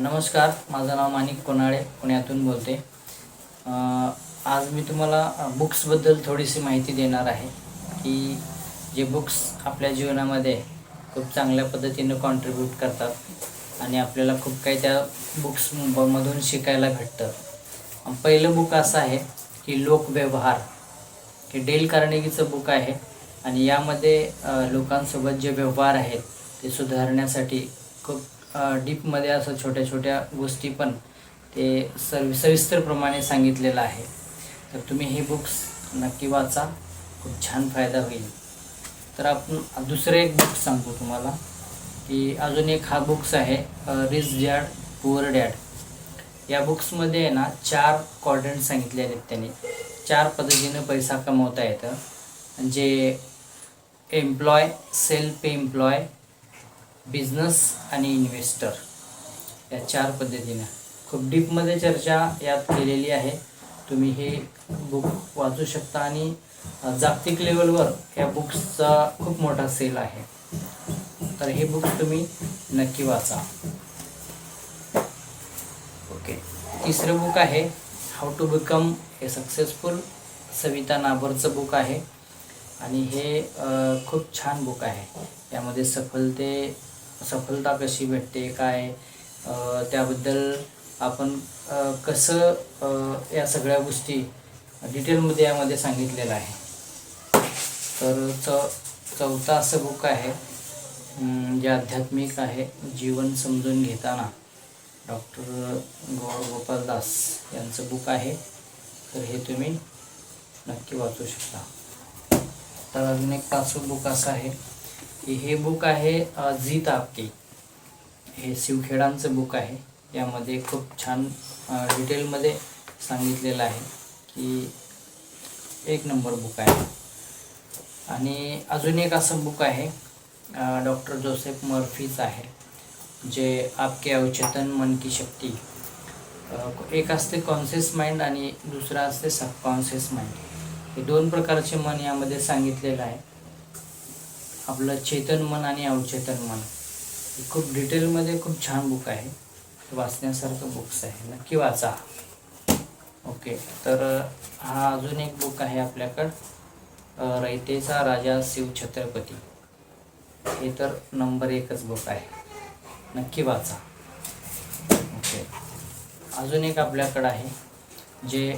नमस्कार माझं नाव माणिक कोनाळे पुण्यातून बोलते. आज मी तुम्हाला बुक्सबद्दल थोडीशी माहिती देणार आहे की जे बुक्स आपल्या जीवनामध्ये खूप चांगल्या पद्धतीनं कॉन्ट्रीब्यूट करतात आणि आपल्याला खूप काही त्या बुक्स मधून शिकायला भेटतं. पहिलं बुक असं आहे की लोकव्यवहार. हे डेल कार्नेगीचं बुक आहे आणि यामध्ये लोकांसोबत जे व्यवहार आहेत ते सुधारण्यासाठी खूप डीपमध्ये असं छोट्या छोट्या गोष्टी पण ते सवि सविस्तरप्रमाणे सांगितलेलं आहे. तर तुम्ही हे बुक्स नक्की वाचा. खूप छान फायदा होईल. तर आपण दुसरं एक बुक सांगतो तुम्हाला की अजून एक हा बुक्स आहे रिच डॅड पुअर डॅड. या बुक्समध्ये आहे ना चार क्वाड्रंट सांगितले आहेत त्यांनी. चार पद्धतीनं पैसा कमवता येतं. जे एम्प्लॉय सेल्फ एम्प्लॉय बिझनेस आणि इन्व्हेस्टर या चार पद्धतीनं. खूप डीपमध्ये चर्चा यात केलेली आहे. तुम्ही हे बुक वाचू शकता आणि जागतिक लेवलवर या बुक्सचा खूप मोठा सेल आहे. तर हे बुक तुम्ही नक्की वाचा. ओके. तिसरं बुक आहे how to become a successful Savita नाबरचं book आहे. आणि हे खूप छान बुक आहे. यामध्ये सफलते सफलता कशी भेटते काय त्याबद्दल आपण कसं या सगळ्या गोष्टी डिटेलमध्ये यामध्ये सांगितलेलं आहे तर च चौथा असं बुक आहे जे आध्यात्मिक आहे जीवन समजून घेताना. डॉक्टर गौरव गोपाल दास यांचं बुक आहे. तर हे तुम्ही नक्की वाचू शकता. तर अजून एक पाचवं बुक असं आहे. हे बुक आहे अ, जीत आपकी. हे शिवखेडांचं बुक आहे. यामध्ये खूप छान डिटेलमध्ये सांगितलेलं आहे की एक नंबर बुक आहे. आणि अजून एक असं बुक आहे डॉक्टर जोसेफ मर्फीच आहे जे आपके अवचेतन मन की शक्ती. एक असते कॉन्शियस माइंड आणि दुसरं असते सबकॉन्शियस माइंड हे दोन प्रकारचे मन यामध्ये सांगितलेलं आहे. आपलं चेतन मन आणि अवचेतन मन. हे खूप डिटेलमध्ये खूप छान बुक आहे. वाचण्यासारखं बुक्स आहे. नक्की वाचा. ओके तर हा अजून एक बुक आहे आपल्याकडं. रयतेचा राजा शिव छत्रपती. हे तर नंबर एकच बुक आहे. नक्की वाचा. ओके अजून एक आपल्याकडं आहे जे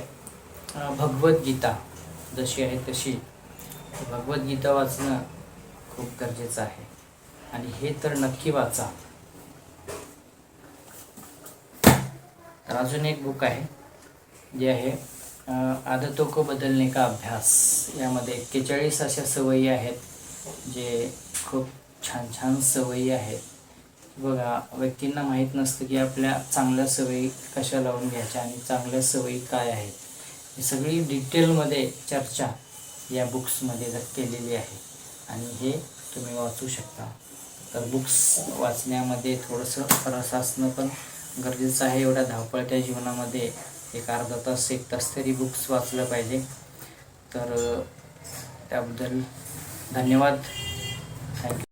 भगवद्गीता जशी आहे तशी. भगवद्गीता वाचणं खूप गरजेचं आहे. आणि हे तर नक्की वाचा. तर अजून एक बुक आहे जे आहे आदतो को बदलणे का अभ्यास. यामध्ये एक्केचाळीस अशा सवयी आहेत जे खूप छान छान सवयी आहेत. बघा व्यक्तींना माहीत नसतं की आपल्या चांगल्या सवयी कशा लावून घ्यायच्या आणि चांगल्या सवयी काय आहेत. ही सगळी डिटेलमध्ये चर्चा या बुक्समध्ये केलेली आहे. आणि हे तुम्ही वाचू शकता. तर बुक्स वाचण्यामध्ये थोडंसं रस असणं पण गरजेचं आहे. एवढ्या धावपळत्या जीवनामध्ये एक अर्धा तास एक तास तरी बुक्स वाचलं पाहिजे. तर त्याबद्दल धन्यवाद. थँक्यू